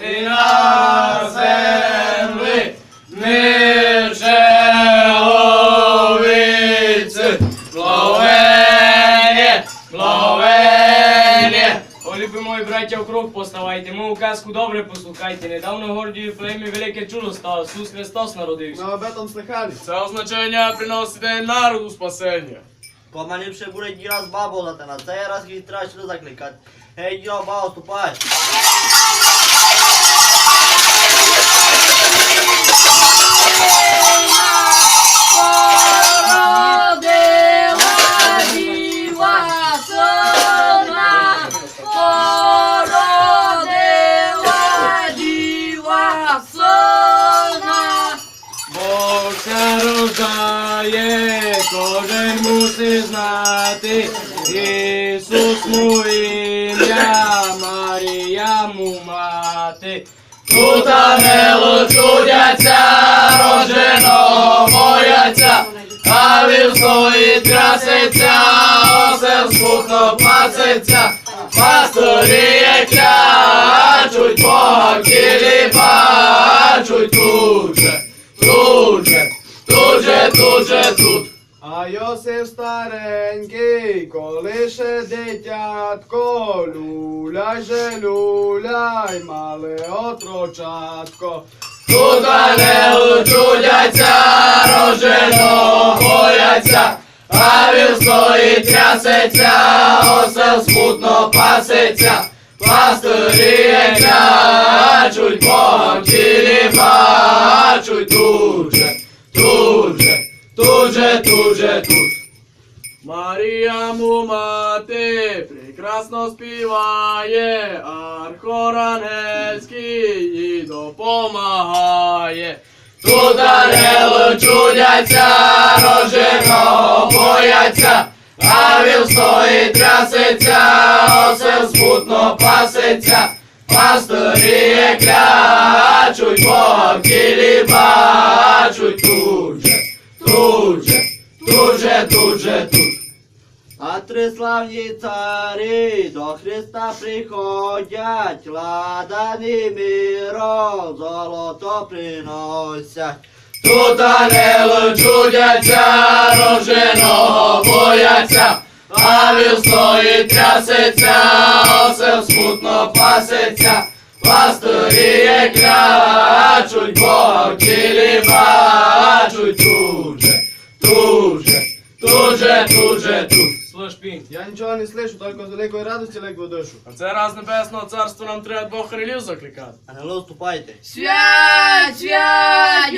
і на землі нічеловиці. Благовення, благовення. О, любі мої браття, округ поставайте, мою казку добре послухайте. Недавно в Гордії племі велике чудо стало, Ісус Христос народився. No, об этом слыхали. Це означення приносите народу спасення. Помаливши буде діра з бабу латана, цей раз хитра сюди закликати. Гей, діра, баба, ступай. Бог се рождає, кожен мусить знати. Ісус му ім'я, Марія му мати. Тут ангелу чудяться, рождено бояться, а він стоїть трясеться, осел смутно пасеться. Пасторі клячуть, Бога тілі бачуть тут же, тут же, тут же, тут же, тут. А Йосиф старенький, колише дитятко, люляй же люляй, мале отрочатко. Тут ангели чудяться, рожено бояться, а він стоїть трясеться, осел смутно пасеться, пастирі клячуть, Бога в тілі бачуть тут же, тут же, тут же, тут же, тут. Марія му мати прекрасно співає, архорангельський їй допомагає. Тут ангели чудяться, роженого бояться, а він стоїть трясеться, смутно пасеться, пастирі клячуть, Бога в тілі бачуть тут же, тут же, тут же, тут же, тут. А три славні царі до Христа приходять, ладані миром золото приносять. Тут ангели чудяться, роженого бояться, а він стоїть трясеться, осел смутно пасеться, пастирі клячуть, Бога в тілі бачуть тут же, тут же, тут же, тут же, тут. Слышь, Пінь, Я нічого не слышу, тільки з великої радості легко душу. а це раз небесного царства нам треба двох хрилів закликати. Ангело, ступайте. Свят, свят,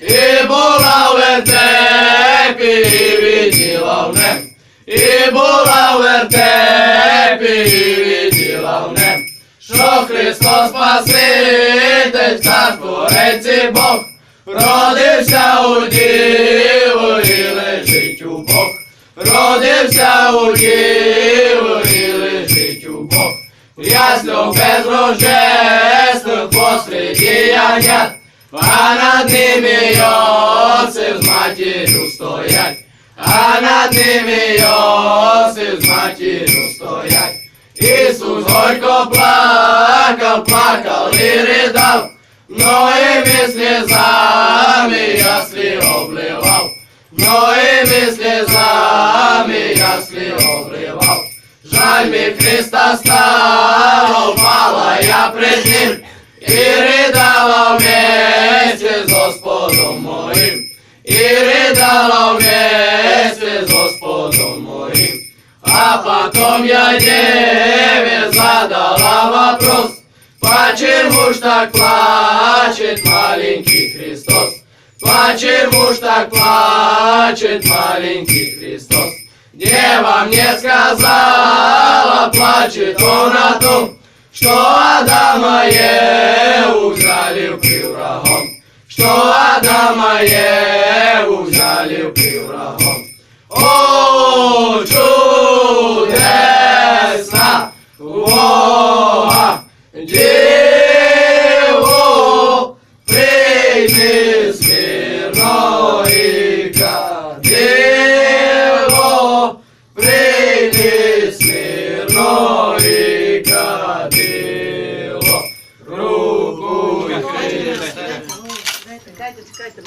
і була в вертепі, і виділа в нем, і була в вертепі, і виділа в нем, що Христос Спаситель, цар творець Бог, родився у діву і лежить у Бог, родився у діву і лежить у Бог. Ясно без рождества посреди ягнят, а над ними Йосиф з матір'ю стоять, а над ними Йосиф з матір'ю стоять. Ісус горько плакав, плакав і ридав, многими слезами ясли обливав, многими слезами ясли обливав. Жаль ми Христа стало, пала я пред Ним, ридала вместе з Господом моїм, і ридала вместе з Господом моїм. А потом я деве задала вопрос, почему ж так плачет маленький Христос? Почему ж так плачет маленький Христос? Дева мне сказала, плачет он о том, Что Адама Еву взяли при врагом, Что Адама Еву взяли при врагом. О, чудесна Бога, Діву прийми з мирної Діву прийми з мирної ಆಯ್ತು